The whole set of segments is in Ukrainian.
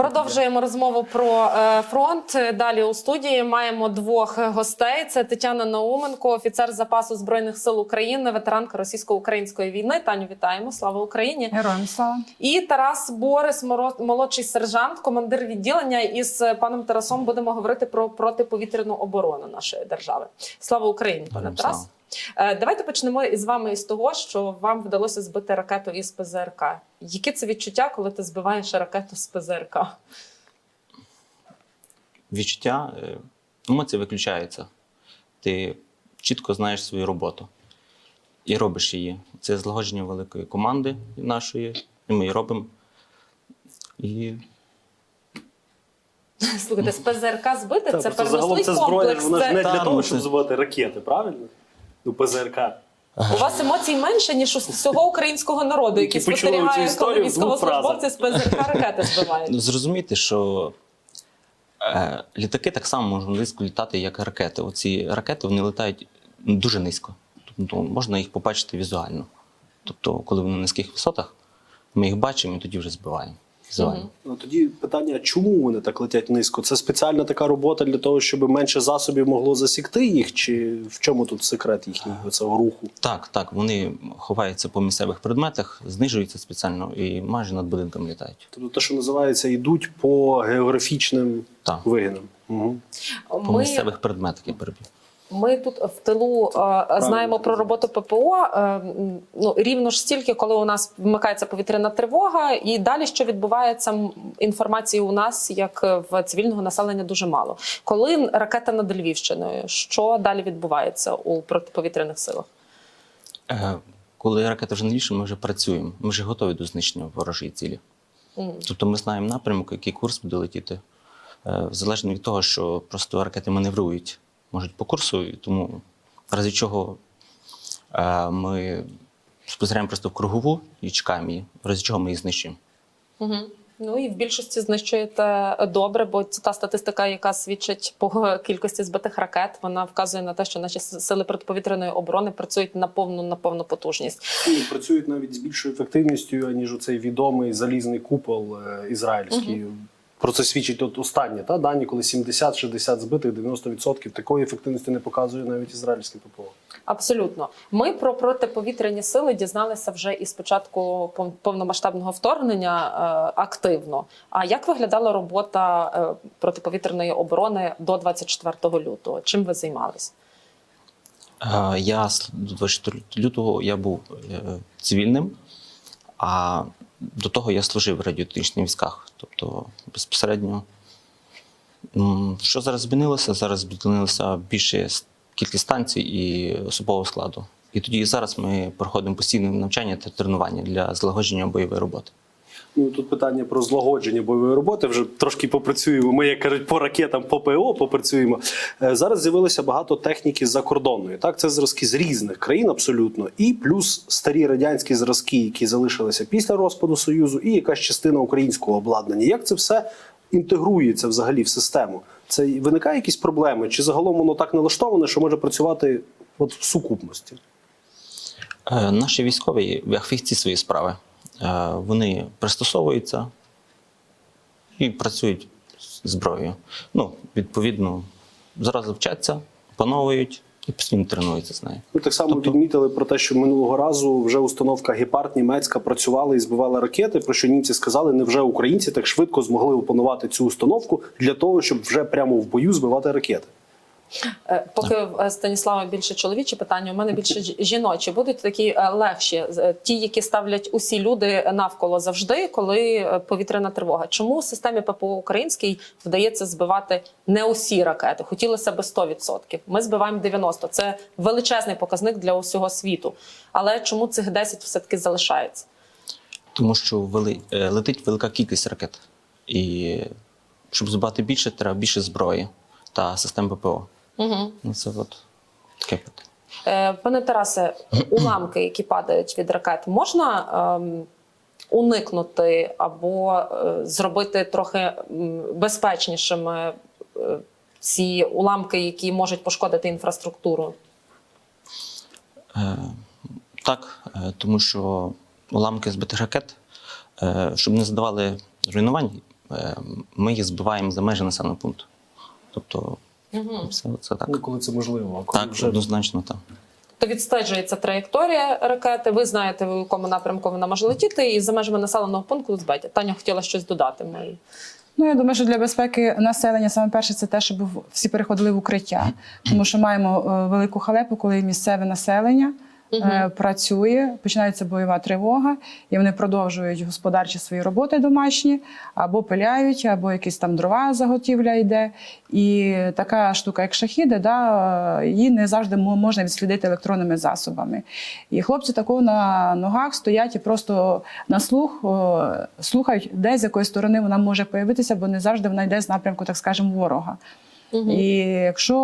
Продовжуємо розмову про е, фронт. Далі у студії маємо двох гостей: це Тетяна Науменко, офіцер запасу збройних сил України, ветеранка російсько-української війни. Таню, вітаємо! Слава Україні! Героям слава. І Тарас Борис, молодший сержант, командир відділення. Із паном Тарасом будемо говорити про протиповітряну оборону нашої держави. Слава Україні, пане Героям Тарас! Е, Давайте почнемо із вами із того, що вам вдалося збити ракету із ПЗРК. Які це відчуття, коли ти збиваєш ракету з ПЗРК? Відчуття, е, емоції виключаються. Ти чітко знаєш свою роботу і робиш її. Це злагодження великої команди нашої, і ми її робимо. І Слухайте, з ПЗРК збити Так, це просто загалом це зброя, вона ж не для того, ну, щоб збивати ракети, правильно? Ну, ПЗРК. У вас емоцій менше, ніж у всього українського народу, який Які почули цю спостерігає, коли історію в двох військовослужбовці з ПЗРК ракети збивають. ну, зрозумійте, що е, літаки так само можуть низько літати, як ракети. Оці ракети вони літають дуже низько. Тобто можна їх побачити візуально. Тобто, коли вони на низьких висотах, ми їх бачимо і тоді вже збиваємо. Візуально. Ну, тоді питання, чому вони так летять низько? Це спеціальна така робота для того, щоб менше засобів могло засікти їх? Чи в чому тут секрет їхнього цього руху? Так, так, вони ховаються по місцевих предметах, знижуються спеціально і майже над будинком літають. Тобто те, що називається, йдуть по географічним Так, вигинам. Угу. по Ми, місцевих предметах я перебив. Ми тут в тилу е, знаємо про роботу ППО е, ну, рівно ж стільки, коли у нас вмикається повітряна тривога, і далі що відбувається, інформації у нас, як в цивільного населення, дуже мало. Коли ракета над Львівщиною, що далі відбувається у протиповітряних силах? Е, Коли ракета вже наліше, ми вже працюємо. Ми вже готові до знищення ворожої цілі. М. Тобто ми знаємо напрямок, який курс буде летіти. Залежно від того, що просто ракети маневрують, можуть по курсу, і тому в разі чого е, ми спостерігаємо просто в кругову і чекаємо її, в разі чого ми її знищуємо. Угу. Ну і в більшості знищуєте добре, бо це та статистика, яка свідчить по кількості збитих ракет. Вона вказує на те, що наші сили протиповітряної оборони працюють на повну на повну потужність. І працюють навіть з більшою ефективністю, ніж цей відомий залізний купол е, ізраїльський. Про це свідчить от останні та дані, коли 70-60 збитих, 90% такої ефективності не показує навіть ізраїльське ППО. Абсолютно, ми про протиповітряні сили дізналися вже із початку пов- повномасштабного вторгнення е, активно. А як виглядала робота е, протиповітряної оборони до 24 лютого? Чим ви займались? Е, Я з 24 лютого я був е, цивільним, а до того я служив в радіотехнічних військах. Тобто безпосередньо. Що зараз змінилося? Зараз змінилося більше кількість станцій і особового складу. І тоді і зараз ми проходимо постійне навчання та тренування для злагодження бойової роботи. Ну тут питання про злагодження бойової роботи. Вже трошки попрацюємо. Ми, як кажуть, по ракетам, по ПО попрацюємо. Е, Зараз з'явилося багато техніки закордонної. Так, це зразки з різних країн абсолютно, і плюс старі радянські зразки, які залишилися після розпаду союзу, і якась частина українського обладнання. Як це все інтегрується взагалі в систему? Це виникає якісь проблеми? Чи загалом воно так налаштоване, що може працювати от в сукупності? Е, Наші військові як фахівці свої справи. Е, Вони пристосовуються і працюють з зброєю. Ну, відповідно, зразу вчаться, опановують і постійно тренуються з нею. Ми так само Тобто- відмітили про те, що минулого разу вже установка Гепард німецька працювала і збивала ракети. Про що німці сказали, невже українці так швидко змогли опанувати цю установку для того, щоб вже прямо в бою збивати ракети. Е, Поки в Станіслава більше чоловічі питання, у мене більше жіночі. Будуть такі е, легші, е, ті, які ставлять усі люди навколо завжди, коли е, повітряна тривога. Чому в системі ППО українській вдається збивати не усі ракети? Хотілося б 100%. Ми збиваємо 90%. Це величезний показник для усього світу. Але чому цих 10 все таки залишається? Тому що вели, е, летить велика кількість ракет. І щоб збивати більше, треба більше зброї та систем ППО. Угу. Ну, це от таке питання. Е, Пане Тарасе, уламки, які падають від ракет, можна ем, уникнути або е, зробити трохи безпечнішими е, ці уламки, які можуть пошкодити інфраструктуру? Е, Так, е, тому що уламки збитих ракет, е, щоб не задавали руйнувань, е, ми їх збиваємо за межі населеного пункту. Тобто, Угу. все це так. Ну, коли це можливо, а коли Так, вже однозначно так. То відстежується траєкторія ракети. Ви знаєте, в якому напрямку вона може летіти, і за межами населеного пункту збиття. Таня хотіла щось додати. Мої. Ну, я думаю, що для безпеки населення саме перше це те, щоб всі переходили в укриття, тому що маємо е, велику халепу, коли місцеве населення. Е, Працює, починається бойова тривога, і вони продовжують господарчі свої роботи домашні, або пиляють, або якісь там дрова заготівля йде. І така штука, як шахіди, да, її не завжди можна відслідити електронними засобами. І хлопці такого на ногах стоять і просто на слух слухають, де з якої сторони вона може появитися, бо не завжди вона йде з напрямку, так скажемо, ворога. І якщо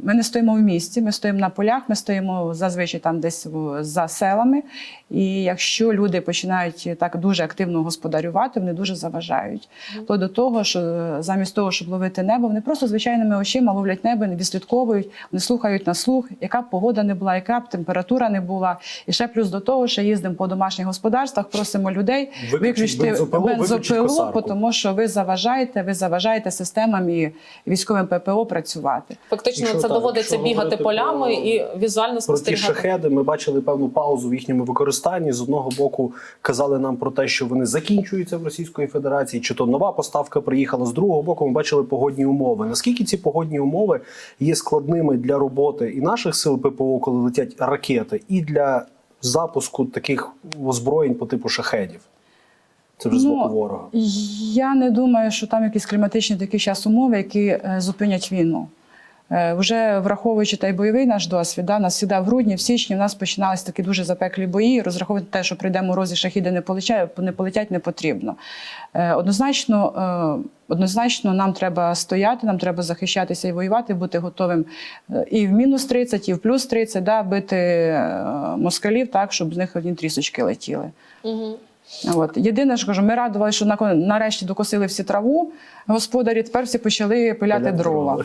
ми не стоїмо в місті, ми стоїмо на полях, ми стоїмо зазвичай там десь в- за селами. І якщо люди починають так дуже активно господарювати, вони дуже заважають. То до того, що замість того, щоб ловити небо, вони просто звичайними очима ловлять небо, не відслідковують, вони слухають на слух, яка б погода не була, яка б температура не була. І ще плюс до того, що їздимо по домашніх господарствах, просимо людей виключити бензопилу, бензопилу, тому що ви заважаєте, ви заважаєте системам і військовим ППО працювати. фактично Якщо це так, доводиться бігати полями про- і візуально Про ті шахеди ми бачили певну паузу в їхньому використанні. З одного боку казали нам про те, що вони закінчуються в Російської Федерації, чи то нова поставка приїхала. З другого боку, ми бачили погодні умови. Наскільки ці погодні умови є складними для роботи і наших сил ППО, коли летять ракети, і для запуску таких озброєнь по типу шахедів? Це вже з Ну, боку ворога. Я не думаю, що там якісь кліматичні такі зараз умови, які е, зупинять війну. Е, Вже враховуючи та й бойовий наш досвід, да, нас завжди в грудні, в січні в нас починалися такі дуже запеклі бої. Розраховувати те, що прийде мороз і шахіди не полетять, не полетять, не потрібно. Е, Однозначно, е, однозначно нам треба стояти, нам треба захищатися і воювати, бути готовим е, і в мінус 30, і в плюс 30, да, бити е, москалів так, щоб з них одні трісочки летіли. Угу. От. Єдине, що кажу, ми радували, що нарешті докосили всі траву господарі, тепер всі почали пиляти Пиляти дрова.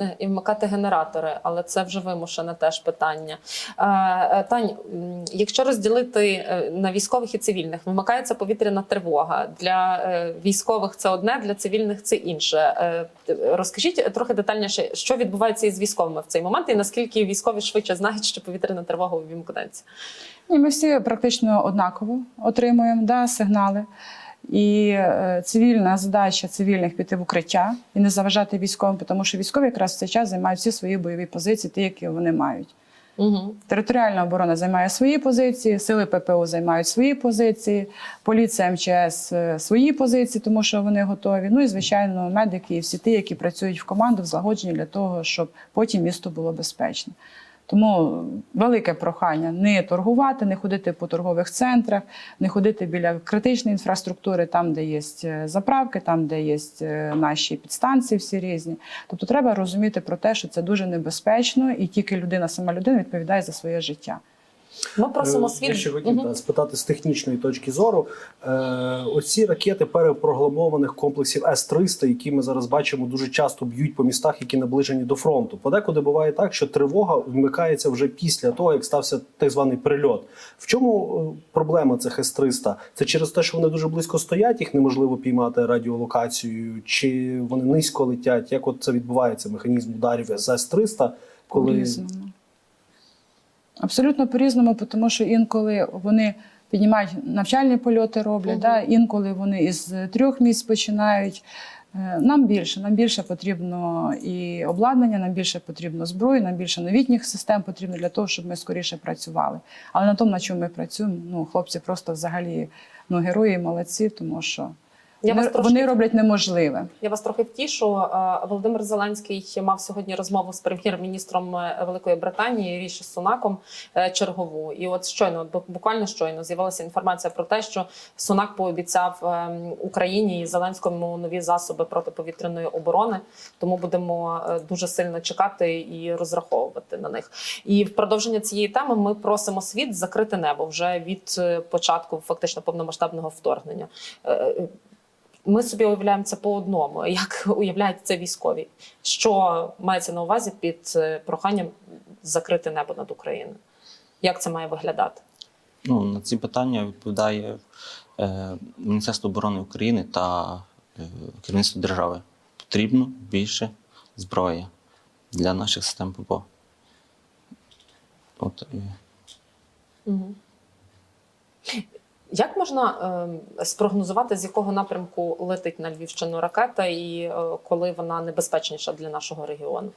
Е, і вмикати генератори, але це вже вимушене теж питання. Е, е, Тань, якщо розділити на військових і цивільних, вимикається повітряна тривога. Для військових це одне, для цивільних це інше. Розкажіть трохи детальніше, що відбувається із військовими в цей момент, і наскільки військові швидше знають, що повітряна тривога увімкнеться. І ми всі практично однаково отримуємо да, сигнали. І е, цивільна задача цивільних піти в укриття і не заважати військовим, тому що військові якраз в цей час займають всі свої бойові позиції, ті, які вони мають. Угу. Територіальна оборона займає свої позиції, сили ППО займають свої позиції, поліція МЧС е, свої позиції, тому що вони готові. Ну і звичайно, медики і всі ті, які працюють в команду в злагодженні для того, щоб потім місто було безпечне. Тому велике прохання не торгувати, не ходити по торгових центрах, не ходити біля критичної інфраструктури, там, де є е, заправки, там, де є е, наші підстанції, всі різні. Тобто треба розуміти про те, що це дуже небезпечно, і тільки людина, сама людина відповідає за своє життя. Ми просимо світ. Я ще хотів да, спитати з технічної точки зору. Е, оці ракети перепрограмованих комплексів С-300, які ми зараз бачимо, дуже часто б'ють по містах, які наближені до фронту. Подекуди буває так, що тривога вмикається вже після того, як стався так званий прильот. В чому е, проблема цих С-300? Це через те, що вони дуже близько стоять, їх неможливо піймати радіолокацією, чи вони низько летять? Як от це відбувається механізм ударів з С-300, коли По-різному. Абсолютно по-різному, тому що інколи вони піднімають навчальні польоти, роблять, Мгм. да, інколи вони із трьох місць починають. Е, Нам більше, нам більше потрібно і обладнання, нам більше потрібно зброї, нам більше новітніх систем потрібно для того, щоб ми скоріше працювали. Але на тому, на чому ми працюємо, ну хлопці просто взагалі ну, герої, молодці, тому що Я вас вони, трошки- вони роблять неможливе. Я вас трохи втішу. Е, Володимир Зеленський мав сьогодні розмову з прем'єр-міністром е, Великої Британії Ріші Сунаком е, чергову. І от щойно, бу- буквально щойно, з'явилася інформація про те, що Сунак пообіцяв Україні і Зеленському нові засоби протиповітряної оборони. Тому будемо дуже сильно чекати і розраховувати на них. І в продовження цієї теми ми просимо світ закрити небо вже від початку фактично повномасштабного вторгнення. Ми собі уявляємо це по одному. Як уявляють це військові? Що мається на увазі під е, проханням закрити небо над Україною? Як це має виглядати? Ну, на ці питання відповідає е, Міністерство оборони України та е, керівництву держави. Потрібно більше зброї для наших систем ППО. От, е, Мгм. Як можна е, спрогнозувати, з якого напрямку летить на Львівщину ракета, і е, коли вона небезпечніша для нашого регіону?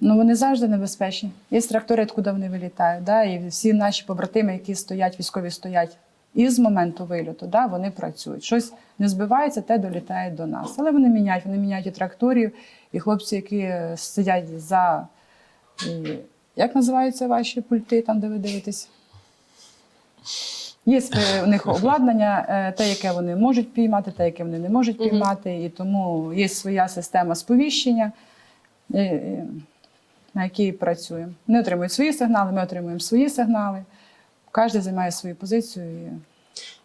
Ну вони завжди небезпечні. Є трактори, откуда вони вилітають. Да? І всі наші побратими, які стоять, військові стоять і з моменту вильоту, да, вони працюють. Щось не збивається, те долітає до нас. Але вони міняють, вони міняють і тракторів, і хлопці, які е, сидять за. е, Як називаються ваші пульти, там, де ви дивитесь? Є у них обладнання, е, те, яке вони можуть піймати, те, яке вони не можуть піймати, і тому є своя система сповіщення, е, е, на якій працюємо. Вони отримують свої сигнали, ми отримуємо свої сигнали. Кожен займає свою позицію. І...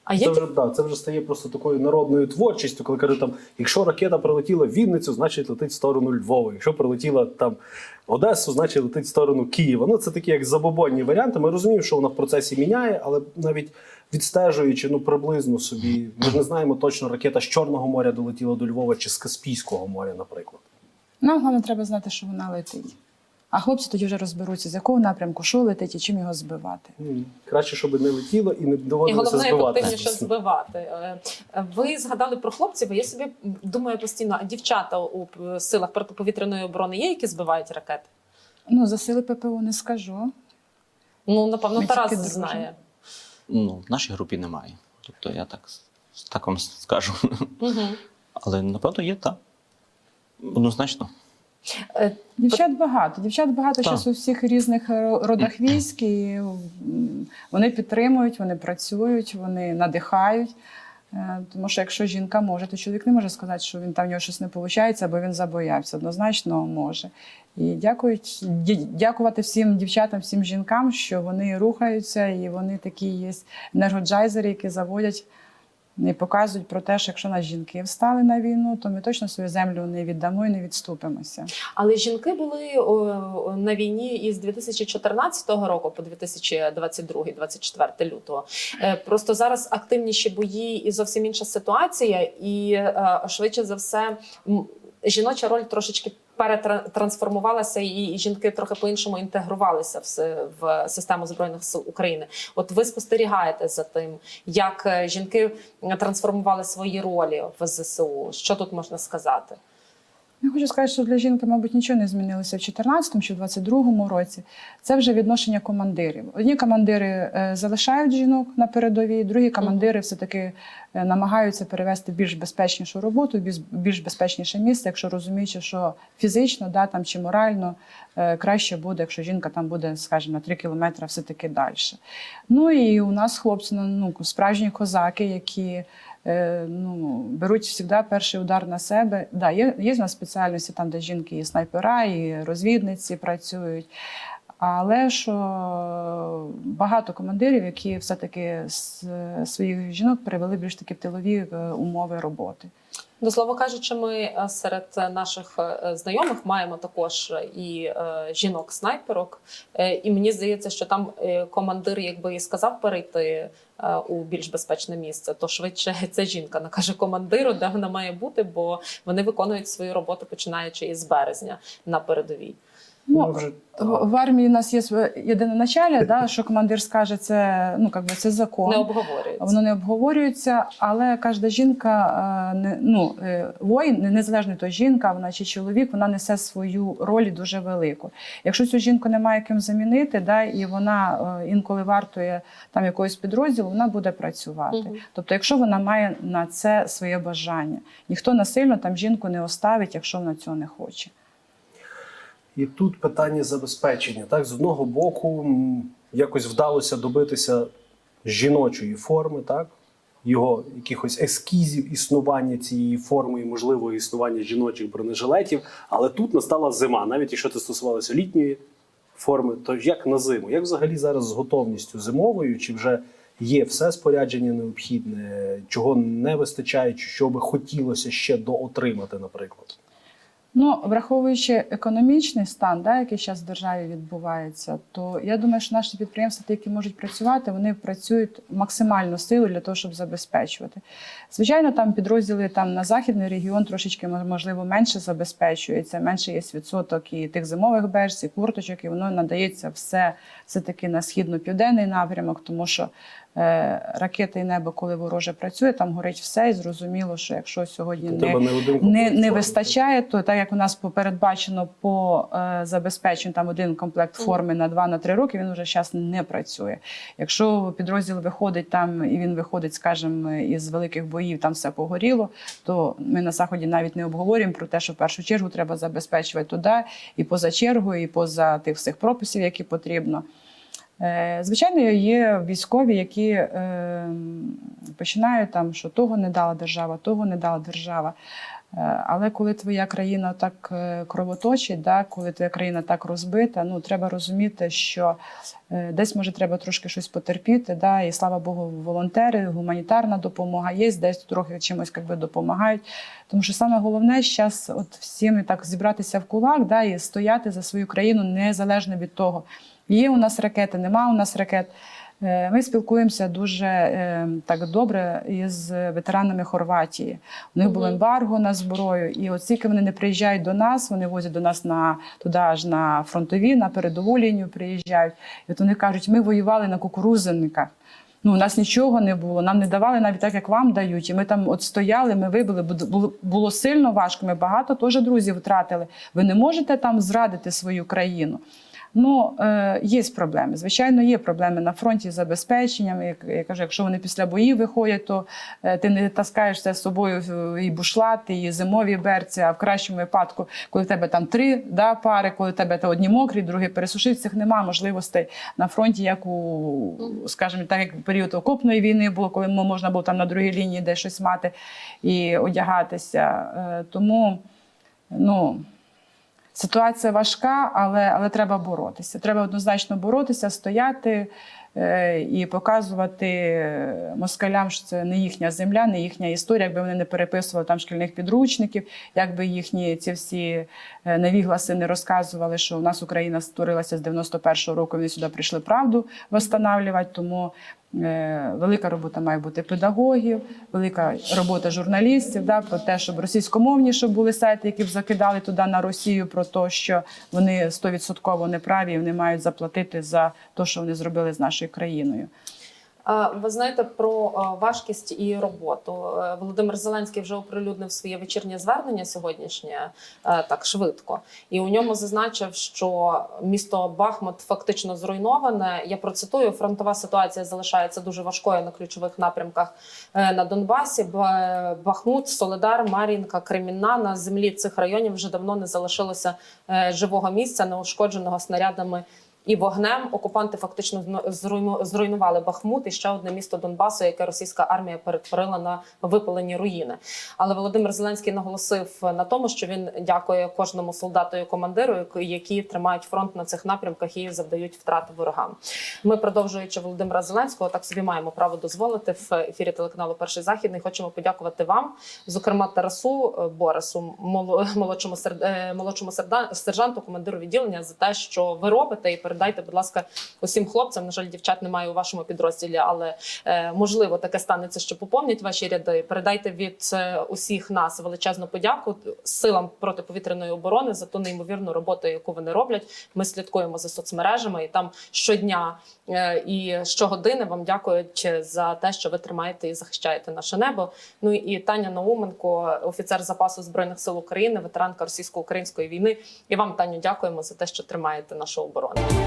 А Це вже, да, це вже стає просто такою народною творчістю, коли кажуть, там, якщо ракета прилетіла в Вінницю, значить летить в сторону Львова. Якщо прилетіла там Одесу, значить летить в сторону Києва. Ну це такі як забобонні варіанти. Ми розуміємо, що вона в процесі міняє, але навіть відстежуючи ну приблизно собі, ми ж не знаємо точно ракета з Чорного моря долетіла до Львова чи з Каспійського моря, наприклад. Нам головне треба знати, що вона летить. А хлопці тоді вже розберуться, з якого напрямку, що летить і чим його збивати. Краще, щоб не летіло і не і головне ефективніше збивати? Е, е, Ви згадали про хлопців. Я собі думаю постійно, а дівчата у силах протиповітряної оборони є, які збивають ракети? Ну, за сили ППО не скажу. Ну напевно, Ми Тарас знає. ну, в нашій групі немає. Тобто я так, так вам скажу. Угу. Але напевно є, так. Однозначно. Дівчат багато. Дівчат багато зараз у всіх різних родах військ, і вони підтримують, вони працюють, вони надихають. Е, Тому що якщо жінка може, то чоловік не може сказати, що він там в нього щось не виходить, або він забоявся. Однозначно може. І дякують, дякувати всім дівчатам, всім жінкам, що вони рухаються, і вони такі є енергоджайзери, які заводять і показують про те, що якщо нас жінки встали на війну, то ми точно свою землю не віддамо і не відступимося. Але жінки були о, на війні із 2014 року по 2022-2024 лютого. Е, Просто зараз активніші бої і зовсім інша ситуація, і е, швидше за все жіноча роль трошечки перетрансформувалася, і жінки трохи по-іншому інтегрувалися в, в систему збройних сил України. От ви спостерігаєте за тим, як е, жінки трансформували свої ролі в ЗСУ. Що тут можна сказати? Я хочу сказати, що для жінки, мабуть, нічого не змінилося в 2014 чи в 2022 році. Це вже відношення командирів. Одні командири е, залишають жінок на передовій, другі командири все-таки е, намагаються перевести в більш безпечнішу роботу, більш- безпечніше місце, якщо розуміючи, що фізично да, там, чи морально е, краще буде, якщо жінка там буде, скажімо, на 3 кілометри все-таки далі. Ну і у нас хлопці ну, справжні козаки, які ну, беруть завжди перший удар на себе. Да, є, є в нас спеціальності там, де жінки і снайпера, і розвідниці працюють. Але що багато командирів, які все-таки з своїх жінок перевели більш таки в тилові е, умови роботи. До слова кажучи, ми е, серед наших е, знайомих маємо також і е, жінок-снайперок. Е, І мені здається, що там командир, якби і сказав перейти у більш безпечне місце, то швидше ця жінка накаже командиру, де вона має бути, бо вони виконують свою роботу починаючи із березня на передовій. Ну, вже- в, в армії у нас є своє єдине началля, да, що командир скаже, це, ну, как би, це закон. Не обговорюється. Воно не обговорюється, але кожна жінка, е, не- ну, е, воїн, незалежно то жінка, вона чи чоловік, вона несе свою роль дуже велику. Якщо цю жінку немає ким замінити, да, і вона е, інколи вартує там якогось підрозділу, вона буде працювати. Мгм. Тобто, якщо вона має на це своє бажання, ніхто насильно там жінку не оставить, якщо вона цього не хоче. І тут питання забезпечення. Так, з одного боку, якось вдалося добитися жіночої форми, так, його якихось ескізів існування цієї форми і можливого існування жіночих бронежилетів. Але тут настала зима, навіть якщо це стосувалося літньої форми, то як на зиму? Як взагалі зараз з готовністю зимовою? Чи вже є все спорядження необхідне, чого не вистачає, чи що би хотілося ще доотримати, наприклад? Ну, враховуючи економічний стан, да, який зараз в державі відбувається, то я думаю, що наші підприємства, ті, які можуть працювати, вони працюють максимальну силу для того, щоб забезпечувати. Звичайно, там підрозділи там на західний регіон трошечки можливо менше забезпечується, менше є відсоток і тих зимових берж, курточок, і воно надається все, все таки на східно-південний напрямок, тому що ракети і небо, коли вороже працює, там горить все, і зрозуміло, що якщо сьогодні не, не не, не вистачає, то так як у нас передбачено по е, забезпеченню там один комплект форми на 2-3 роки, він вже зараз не працює. Якщо підрозділ виходить там і він виходить, скажімо, із великих боїв, там все погоріло, то ми на заході навіть не обговорюємо про те, що в першу чергу треба забезпечувати туди і поза чергою, і поза тих всіх прописів, які потрібно. Е, Звичайно, є військові, які е, починають там, що того не дала держава, того не дала держава. Е, Але коли твоя країна так кровоточить, да, коли твоя країна так розбита, ну треба розуміти, що десь може треба трошки щось потерпіти. Да, і слава Богу, волонтери, гуманітарна допомога є, десь трохи чимось якби, допомагають. Тому що саме головне зараз от всім так зібратися в кулак да, і стояти за свою країну незалежно від того, є у нас ракети, нема у нас ракет. Е, Ми спілкуємося дуже е, так добре із ветеранами Хорватії. У них було ембарго на зброю, і от тільки вони не приїжджають до нас, вони возять до нас на туди аж на фронтові, на передову лінію приїжджають. І от вони кажуть, ми воювали на кукурузниках. Ну, у нас нічого не було, нам не давали навіть так, як вам дають. І ми там от стояли, ми вибили, було сильно важко. Ми багато теж друзів втратили. Ви не можете там зрадити свою країну. Ну, е, є проблеми. Звичайно, є проблеми на фронті з забезпеченням. Як я кажу, якщо вони після боїв виходять, то е, ти не таскаєшся з собою і бушлати, і зимові берці. А в кращому випадку, коли в тебе там три да, пари, коли в тебе та одні мокрі, другі пересушив, цих немає можливостей на фронті, як у, скажімо, так як в період окопної війни було, коли можна було там на другій лінії де щось мати і одягатися. Е, Тому, ну. Ситуація важка, але, але треба боротися. Треба однозначно боротися, стояти е, і показувати москалям, що це не їхня земля, не їхня історія, якби вони не переписували там шкільних підручників, якби їхні ці всі е, невігласи не розказували, що у нас Україна створилася з 91-го року. Вони сюди прийшли правду восстанавлювати. Тому Е, Велика робота має бути педагогів, велика робота журналістів, да, про те, щоб російськомовні, щоб були сайти, які б закидали туди на Росію, про те, що вони стовідсотково неправі, і вони мають заплатити за те, що вони зробили з нашою країною. Ви знаєте про важкість і роботу. Е, Володимир Зеленський вже оприлюднив своє вечірнє звернення сьогоднішнє е, так швидко, і у ньому зазначив, що місто Бахмут фактично зруйноване. Я процитую: фронтова ситуація залишається дуже важкою на ключових напрямках е, на Донбасі. Ба- Бахмут, Соледар, Мар'їнка, Кремінна на землі цих районів вже давно не залишилося живого місця, неушкодженого снарядами і вогнем окупанти фактично зруйнували Бахмут і ще одне місто Донбасу, яке російська армія перетворила на випалені руїни. Але Володимир Зеленський наголосив на тому, що він дякує кожному солдату і командиру, які- тримають фронт на цих напрямках і завдають втрати ворогам. Ми, продовжуючи Володимира Зеленського, так собі маємо право дозволити в ефірі телеканалу Перший західний. Хочемо подякувати вам, зокрема Тарасу е, Борису, моло- молодшому е, сержанту, командиру відділення, за те, що ви робите, і передайте, будь ласка, усім хлопцям. На жаль, дівчат немає у вашому підрозділі, але е, можливо таке станеться, що поповнять ваші ряди. Передайте від е, усіх нас величезну подяку силам протиповітряної оборони за ту неймовірну роботу, яку вони роблять. Ми слідкуємо за соцмережами, і там щодня е, і щогодини вам дякують за те, що ви тримаєте і захищаєте наше небо. Ну і Таня Науменко, офіцер запасу збройних сил України, ветеранка російсько-української війни. І вам, Таню, дякуємо за те, що тримаєте нашу оборону.